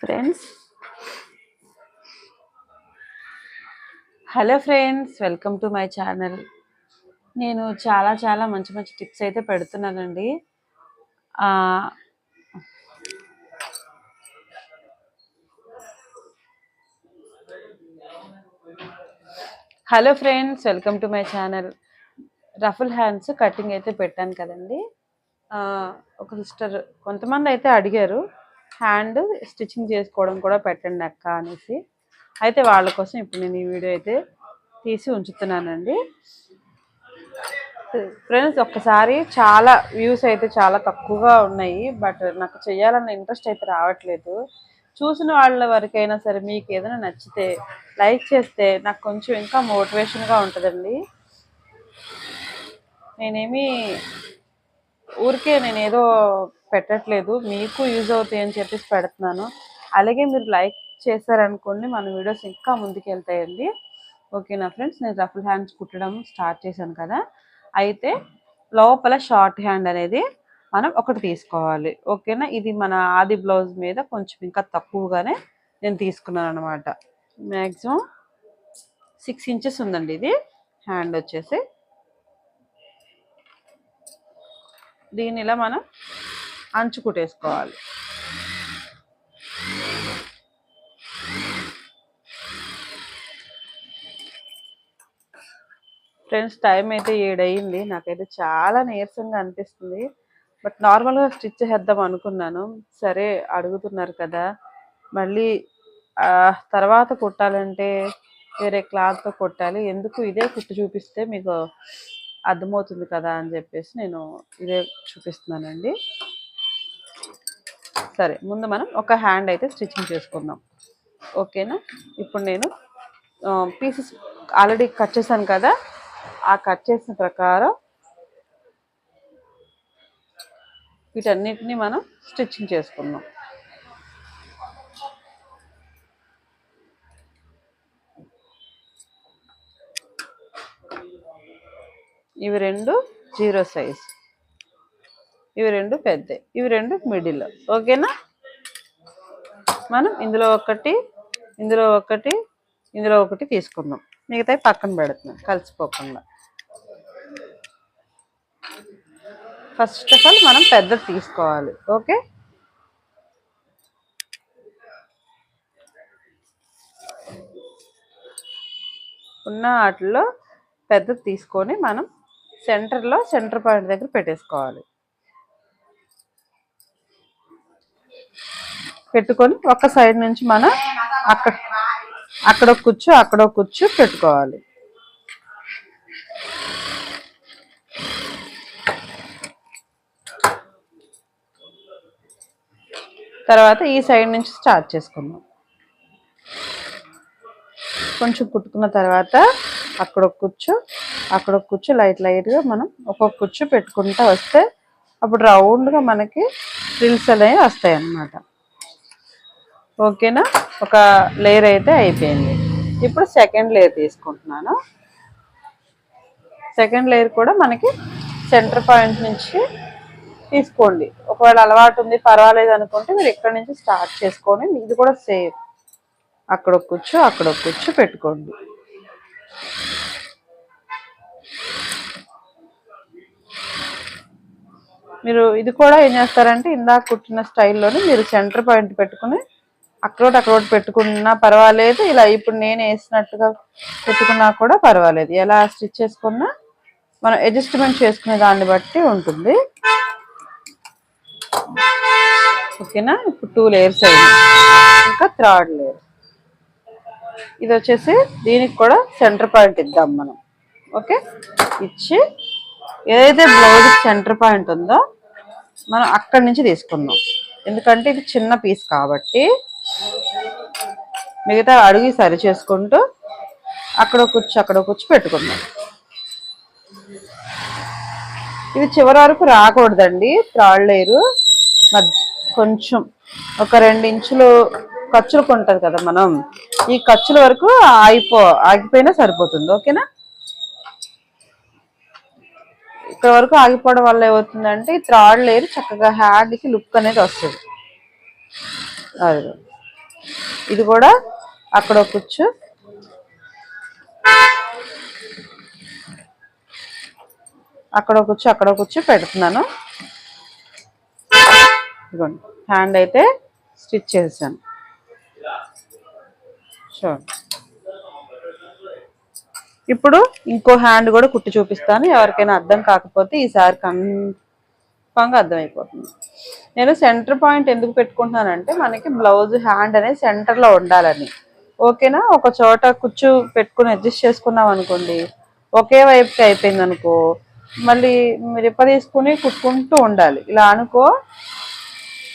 Friends hello friends welcome to my channel నేను చాలా చాలా మంచి మంచి టిప్స్ అయితే పెడుతున్నానండి. Hello friends welcome to my channel ruffle hands cutting అయితే పెట్టాను కదండి. ఒక సిస్టర్ కొంతమంది అయితే అడిగారు హ్యాండ్ స్టిచ్చింగ్ చేసుకోవడం కూడా పెట్టండి అక్క అనేసి. అయితే వాళ్ళ కోసం ఇప్పుడు నేను ఈ వీడియో అయితే తీసి ఉంచుతున్నానండి. ఫ్రెండ్స్ ఒక్కసారి చాలా వ్యూస్ అయితే చాలా తక్కువగా ఉన్నాయి బట్ నాకు చేయాలన్న ఇంట్రెస్ట్ అయితే రావట్లేదు. చూసిన వాళ్ళ వరకైనా సరే మీకు ఏదైనా నచ్చితే లైక్ చేస్తే నాకు కొంచెం ఇంకా మోటివేషన్గా ఉంటుందండి. నేనేమి ఊరికే నేను ఏదో పెట్టట్లేదు మీకు యూజ్ అవుతాయి అని చెప్పేసి పెడుతున్నాను. అలాగే మీరు లైక్ చేశారనుకోండి మన వీడియోస్ ఇంకా ముందుకు వెళ్తాయండి ఓకేనా ఫ్రెండ్స్ నేను రఫుల్ హ్యాండ్స్ కుట్టడం స్టార్ట్ చేశాను కదా. అయితే లోపల షార్ట్ హ్యాండ్ అనేది మనం ఒకటి తీసుకోవాలి. ఓకేనా ఇది మన ఆది బ్లౌజ్ మీద కొంచెం ఇంకా తక్కువగానే నేను తీసుకున్నాను అనమాట మ్యాక్సిమం సిక్స్ ఇంచెస్ ఉందండి ఇది. హ్యాండ్ వచ్చేసి దీని ఇలా మనం అంచు కుట్టేసుకోవాలి ఫ్రెండ్స్ టైం అయితే ఏడయింది. నాకైతే చాలా నీరసంగా అనిపిస్తుంది. బట్ నార్మల్గా స్టిచ్ చేద్దాం అనుకున్నాను. సరే అడుగుతున్నారు కదా. మళ్ళీ తర్వాత కుట్టాలంటే వేరే క్లాత్తో కుట్టాలి. ఎందుకు ఇదే కుట్టు చూపిస్తే మీకు అర్థమవుతుంది కదా అని చెప్పేసి నేను ఇదే చూపిస్తున్నానండి. సరే ముందు మనం ఒక హ్యాండ్ అయితే స్టిచ్చింగ్ చేసుకుందాం. ఓకేనా? ఇప్పుడు నేను పీసెస్ ఆల్రెడీ కట్ చేశాను కదా? ఆ కట్ చేసిన ప్రకారం వీటన్నిటిని మనం స్టిచ్చింగ్ చేసుకుందాం. ఇవి రెండు జీరో సైజ్ ఇవి రెండు పెద్ద. ఇవి రెండు మిడిల్ ఓకేనా? మనం ఇందులో ఒకటి ఇందులో ఒకటి ఇందులో ఒకటి తీసుకుందాం. మిగతాయి పక్కన పెడుతున్నాం కలిసిపోకుండా. ఫస్ట్ ఆఫ్ ఆల్ మనం పెద్దది తీసుకోవాలి. ఓకే? ఉన్న వాటిలో పెద్దది తీసుకొని మనం సెంటర్లో సెంటర్ పాయింట్ దగ్గర పెట్టేసుకోవాలి. పెట్టుకొని ఒక సైడ్ నుంచి మనం అక్కడ అక్కడ కూర్చో కుచ్చు అక్కడ కుచ్చు పెట్టుకోవాలి. తర్వాత ఈ సైడ్ నుంచి స్టార్ట్ చేసుకుందాం. కొంచెం కుట్టుకున్న తర్వాత అక్కడ ఒక కుచ్చు అక్కడ ఒక కుచ్చు లైట్ లైట్గా మనం ఒక్కొక్క కుచ్చు పెట్టుకుంటూ వస్తే అప్పుడు రౌండ్గా మనకి రిల్స్ అనేవి వస్తాయి అన్నమాట ఓకేనా? ఒక లేయర్ అయితే అయిపోయింది. ఇప్పుడు సెకండ్ లేయర్ తీసుకుంటున్నాను. సెకండ్ లేయర్ కూడా మనకి సెంటర్ పాయింట్ నుంచి తీసుకోండి. ఒకవేళ అలవాటు ఉంది పర్వాలేదు అనుకుంటే మీరు ఇక్కడ నుంచి స్టార్ట్ చేసుకొని ఇది కూడా సేమ్. అక్కడ కూర్చో అక్కడ కూర్చో పెట్టుకోండి. మీరు ఇది కూడా ఏం చేస్తారంటే ఇందాక కుట్టిన స్టైల్లోనే మీరు సెంటర్ పాయింట్ పెట్టుకుని అక్కడోటి అక్కడోటి పెట్టుకున్నా పర్వాలేదు. ఇలా ఇప్పుడు నేను వేసినట్టుగా పెట్టుకున్నా కూడా పర్వాలేదు. ఎలా స్టిచ్ చేసుకున్నా మనం అడ్జస్ట్మెంట్ చేసుకునే దాన్ని బట్టి ఉంటుంది. ఓకేనా? ఇప్పుడు టూ లేయర్స్ అయింది. ఇంకా థర్డ్ లేయర్ ఇది వచ్చేసి దీనికి కూడా సెంటర్ పాయింట్ ఇద్దాం మనం. ఓకే? ఇచ్చి ఏదైతే బ్లౌజ్ సెంటర్ పాయింట్ ఉందో మనం అక్కడి నుంచి తీసుకుందాం. ఎందుకంటే ఇది చిన్న పీస్ కాబట్టి మిగతా అడిగి సరి చేసుకుంటూ అక్కడ కూర్చు అక్కడ కూర్చు పెట్టుకుందాం. ఇది చివరి వరకు రాకూడదండి. త్రాళ్ళేరు కొంచెం ఒక రెండు ఇంచులు ఖర్చులకు ఉంటుంది కదా మనం. ఈ ఖర్చుల వరకు ఆగిపో ఆగిపోయినా సరిపోతుంది. ఓకేనా? ఇక్కడ వరకు ఆగిపోవడం వల్ల ఏమవుతుందంటే ఈ త్రాళ్ళేరు చక్కగా హ్యాండ్కి లుక్ అనేది వస్తుంది. అదే ఇది కూడా అక్కడ ఒక కుచ్చు అక్కడ ఒక కుచ్చు అక్కడ ఒక కుచ్చు పెడుతున్నాను. ఇదిగోండి హ్యాండ్ అయితే స్టిచ్ చేశాను. చూడండి ఇప్పుడు ఇంకో హ్యాండ్ కూడా కుట్టి చూపిస్తాను. ఎవరికైనా అర్థం కాకపోతే ఈసారి కన్ఫామ్గా అర్థమైపోతుంది. నేను సెంటర్ పాయింట్ ఎందుకు పెట్టుకుంటున్నానంటే మనకి బ్లౌజ్ హ్యాండ్ అనేది సెంటర్లో ఉండాలని. ఓకేనా? ఒక చోట కుచ్చు పెట్టుకుని అడ్జస్ట్ చేసుకున్నాం అనుకోండి ఒకే వైపుకి అయిపోయింది అనుకో మళ్ళీ రిప్ప తీసుకుని కుట్టుకుంటూ ఉండాలి. ఇలా అనుకో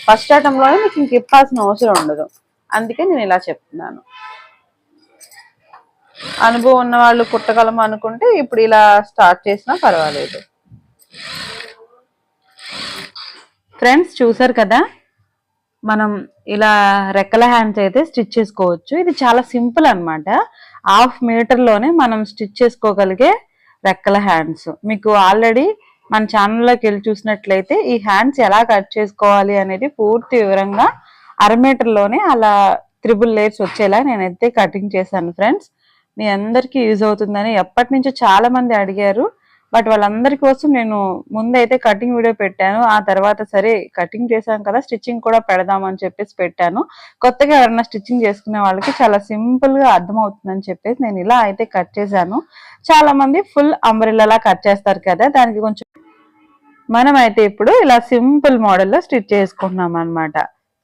ఫస్ట్ ఐటంలోనే మీకు ఇంక ఇప్పాల్సిన అవసరం ఉండదు. అందుకే నేను ఇలా చెప్తున్నాను. అనుభవం ఉన్న వాళ్ళు కుట్టగలం అనుకుంటే ఇప్పుడు ఇలా స్టార్ట్ చేసినా పర్వాలేదు. ఫ్రెండ్స్ చూసారు కదా? మనం ఇలా రెక్కల హ్యాండ్స్ అయితే స్టిచ్ చేసుకోవచ్చు. ఇది చాలా సింపుల్ అన్నమాట. హాఫ్ మీటర్లోనే మనం స్టిచ్ చేసుకోగలిగే రెక్కల హ్యాండ్స్. మీకు ఆల్రెడీ మన ఛానల్లోకి వెళ్ళి చూసినట్లయితే ఈ హ్యాండ్స్ ఎలా కట్ చేసుకోవాలి అనేది పూర్తి వివరంగా అర మీటర్లోనే అలా త్రిబుల్ లేయర్స్ వచ్చేలా నేనైతే కటింగ్ చేశాను ఫ్రెండ్స్. మీ అందరికీ యూజ్ అవుతుందని ఎప్పటి నుంచో చాలా మంది అడిగారు. బట్ వాళ్ళందరి కోసం నేను ముందైతే కటింగ్ వీడియో పెట్టాను ఆ తర్వాత సరే కటింగ్ చేశాం కదా స్టిచ్చింగ్ కూడా పెడదామని చెప్పేసి పెట్టాను. కొత్తగా ఎవరైనా స్టిచ్చింగ్ చేసుకునే వాళ్ళకి చాలా సింపుల్గా అర్థమవుతుందని చెప్పేసి నేను ఇలా అయితే కట్ చేశాను. చాలా మంది ఫుల్ అంబ్రెల్లా కట్ చేస్తారు కదా దానికి కొంచెం మనం అయితే ఇప్పుడు ఇలా సింపుల్ మోడల్లో స్టిచ్ చేసుకుంటున్నాం అనమాట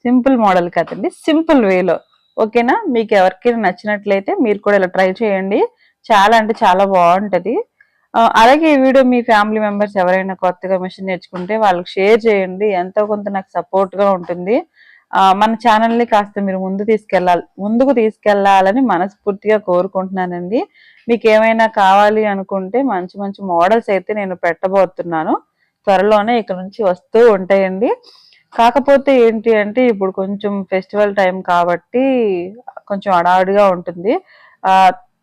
సింపుల్ మోడల్ కదండి సింపుల్ వేలో. ఓకేనా? మీకు ఎవరికైనా నచ్చినట్లయితే మీరు కూడా ఇలా ట్రై చేయండి. చాలా అంటే చాలా బాగుంటుంది. అలాగే ఈ వీడియో మీ ఫ్యామిలీ మెంబర్స్ ఎవరైనా కొత్తగా మిషన్ నేర్చుకుంటే వాళ్ళకి షేర్ చేయండి. ఎంతో కొంత నాకు సపోర్ట్గా ఉంటుంది. మన ఛానల్ని కాస్త మీరు ముందు తీసుకెళ్ళాలి ముందుకు తీసుకెళ్ళాలని మనస్ఫూర్తిగా కోరుకుంటున్నానండి. మీకు ఏమైనా కావాలి అనుకుంటే మంచి మంచి మోడల్స్ అయితే నేను పెట్టబోతున్నాను. త్వరలోనే ఇక్కడ నుంచి వస్తూ ఉంటాయండి. కాకపోతే ఏంటి అంటే ఇప్పుడు కొంచెం ఫెస్టివల్ టైం కాబట్టి కొంచెం అడావుడిగా ఉంటుంది.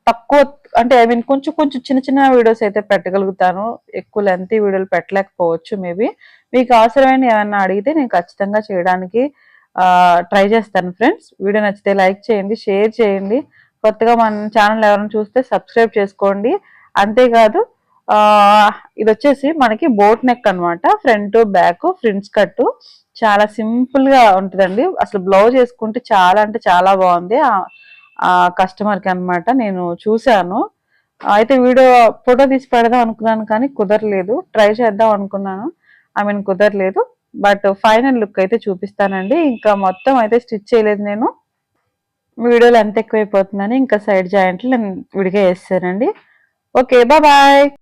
తక్కువ అంటే ఐ మీన్ కొంచెం కొంచెం చిన్న చిన్న వీడియోస్ అయితే పెట్టగలుగుతాను. ఎక్కువ లెంత్ వీడియోలు పెట్టలేకపోవచ్చు మేబీ మీకు అవసరమైన ఏమైనా అడిగితే నేను ఖచ్చితంగా చేయడానికి ట్రై చేస్తాను ఫ్రెండ్స్ వీడియో నచ్చితే లైక్ చేయండి షేర్ చేయండి. కొత్తగా మన ఛానల్ ఎవరైనా చూస్తే సబ్స్క్రైబ్ చేసుకోండి. అంతేకాదు ఇది వచ్చేసి మనకి బోట్ నెక్ అన్నమాట. ఫ్రంట్ బ్యాక్ ఫ్రింట్స్ కట్టు చాలా సింపుల్గా ఉంటుందండి. అసలు బ్లౌజ్ వేసుకుంటే చాలా అంటే చాలా బాగుంది. ఆ- కస్టమర్కి కస్టమర్ అన్నమాట నేను చూశాను. అయితే వీడియో ఫోటో తీసి పెడదాం అనుకున్నాను కానీ కుదరలేదు. ట్రై చేద్దాం అనుకున్నాను. ఐ మీన్ కుదరలేదు. బట్ ఫైనల్ లుక్ అయితే చూపిస్తానండి. ఇంకా మొత్తం అయితే స్టిచ్ చేయలేదు నేను. వీడియోలు ఎంత ఎక్కువైపోతుందని ఇంకా సైడ్ జాయింట్లు నేను విడిగా వేస్తానండి. Okay bye